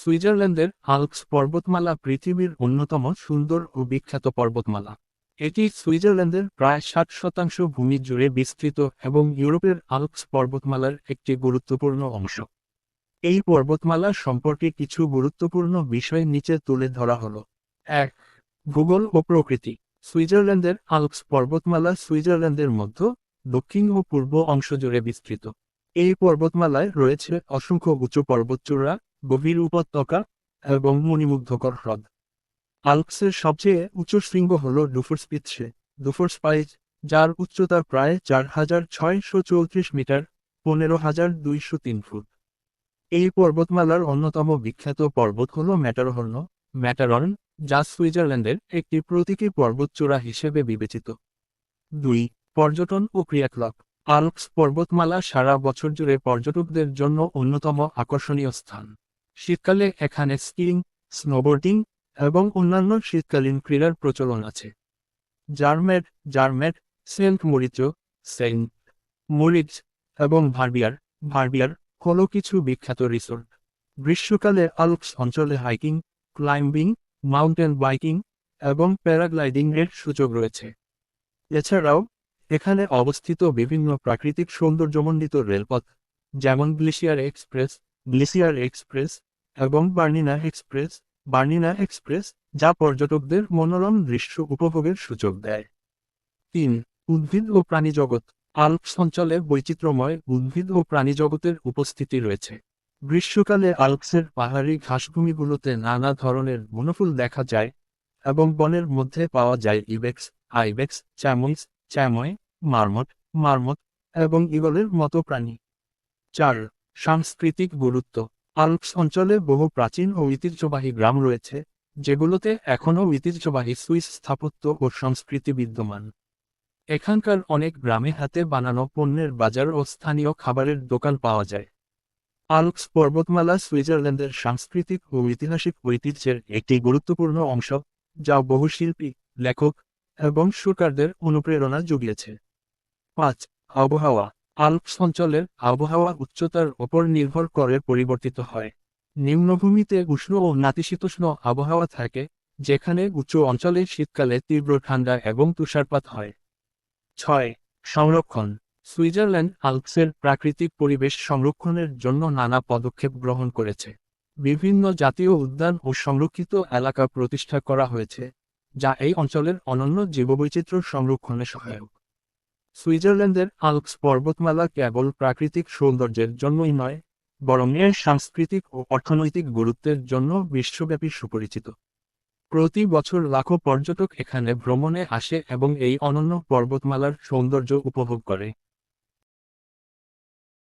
সুইজারল্যান্ডের আল্পস পর্বতমালা পৃথিবীর অন্যতম সুন্দর ও বিখ্যাত পর্বতমালা। এটি সুইজারল্যান্ডের প্রায় ষাট শতাংশ ভূমি জুড়ে বিস্তৃত এবং ইউরোপের আল্পস পর্বতমালার একটি গুরুত্বপূর্ণ অংশ। এই পর্বতমালা সম্পর্কে কিছু গুরুত্বপূর্ণ বিষয় নিচে তুলে ধরা হলো। এক, ভূগোল ও প্রকৃতি। সুইজারল্যান্ডের আল্পস পর্বতমালা সুইজারল্যান্ডের মধ্য, দক্ষিণ ও পূর্ব অংশ জুড়ে বিস্তৃত। এই পর্বতমালায় রয়েছে অসংখ্য উঁচু পর্বতচূড়া গভীর উপত্যকা এবং মণিমুগ্ধকর হ্রদ। আল্পসের সবচেয়ে উঁচু শৃঙ্গ হল ডুফোর্সপিৎসে ডুফোর্সপাইজ যার উচ্চতা প্রায় চার হাজার ছয়শো চৌত্রিশ মিটার, পনেরো হাজার দুইশো তিন ফুট। এই পর্বতমালার অন্যতম বিখ্যাত পর্বত হল ম্যাটারহর্ন। ম্যাটারন যা সুইজারল্যান্ডের একটি প্রতীকী পর্বতচূড়া হিসেবে বিবেচিত। দুই, পর্যটন ও ক্রিয়াকলাপ। আল্পস পর্বতমালা সারা বছর জুড়ে পর্যটকদের জন্য অন্যতম আকর্ষণীয় স্থান। শীতকালে এখানে স্কিইং, স্নোবোর্ডিং এবং অন্যান্য শীতকালীন ক্রীড়ার প্রচলন আছে। জার্মেট জার্মেট সেন্ট মরিচ সেন্ট মরিচ এবং ভার্বিয়ার ভার্বিয়ার হলো কিছু বিখ্যাত রিসোর্ট। গ্রীষ্মকালে আল্পস অঞ্চলে হাইকিং, ক্লাইম্বিং, মাউন্টেন বাইকিং এবং প্যারাগ্লাইডিং এর সুযোগ রয়েছে। এছাড়াও, এখানে অবস্থিত বিভিন্ন প্রাকৃতিক সৌন্দর্যমণ্ডিত রেলপথ, যেমন গ্লেসিয়ার এক্সপ্রেস গ্লেসিয়ার এক্সপ্রেস এবং বার্নিনা এক্সপ্রেস বার্নিনা এক্সপ্রেস, যা পর্যটকদের মনোরম দৃশ্য উপভোগের সুযোগ দেয়। তিন, উদ্ভিদ ও প্রাণীজগৎ আল্পস অঞ্চলে বৈচিত্র্যময় উদ্ভিদ ও প্রাণীজগতের উপস্থিতি রয়েছে। গ্রীষ্মকালে আল্পসের পাহাড়ি ঘাসভূমিগুলোতে নানা ধরনের বনফুল দেখা যায় এবং বনের মধ্যে পাওয়া যায় ইবেক্স, আইবেক্স, চ্যামইস, চ্যাময়, মারমট মারমট এবং ইগলের মতো প্রাণী। চার, সাংস্কৃতিক গুরুত্ব। আল্পস অঞ্চলে বহু প্রাচীন ও ঐতিহ্যবাহী গ্রাম রয়েছে, যেগুলোতে এখনও ঐতিহ্যবাহী সুইস স্থাপত্য ও সংস্কৃতি বিদ্যমান। এখানকার অনেক গ্রামে হাতে বানানো পণ্যের বাজার ও স্থানীয় খাবারের দোকান পাওয়া যায়। আল্পস পর্বতমালা সুইজারল্যান্ডের সাংস্কৃতিক ও ঐতিহাসিক ঐতিহ্যের একটি গুরুত্বপূর্ণ অংশ, যা বহু শিল্পী, লেখক এবং সুরকারদের অনুপ্রেরণা জুগিয়েছে। পাঁচ, আবহাওয়া। আল্পস অঞ্চলের আবহাওয়া উচ্চতার ওপর নির্ভর করে পরিবর্তিত হয়। নিম্নভূমিতে উষ্ণ ও নাতিশীতোষ্ণ আবহাওয়া থাকে, যেখানে উচ্চ অঞ্চলে শীতকালে তীব্র ঠান্ডা এবং তুষারপাত হয়। ছয়, সংরক্ষণ। সুইজারল্যান্ড আল্পসের প্রাকৃতিক পরিবেশ সংরক্ষণের জন্য নানা পদক্ষেপ গ্রহণ করেছে। বিভিন্ন জাতীয় উদ্যান ও সংরক্ষিত এলাকা প্রতিষ্ঠা করা হয়েছে, যা এই অঞ্চলের অনন্য জীববৈচিত্র্য সংরক্ষণে সহায়ক। সুইজারল্যান্ডের আলপস পর্বতমালা কেবল প্রাকৃতিক সৌন্দর্যের জন্যই নয়, বরং এর সাংস্কৃতিক ও অর্থনৈতিক গুরুত্বের জন্য বিশ্বব্যাপী সুপরিচিত। প্রতি বছর লাখো পর্যটক এখানে ভ্রমণে আসে এবং এই অনন্য পর্বতমালার সৌন্দর্য উপভোগ করে।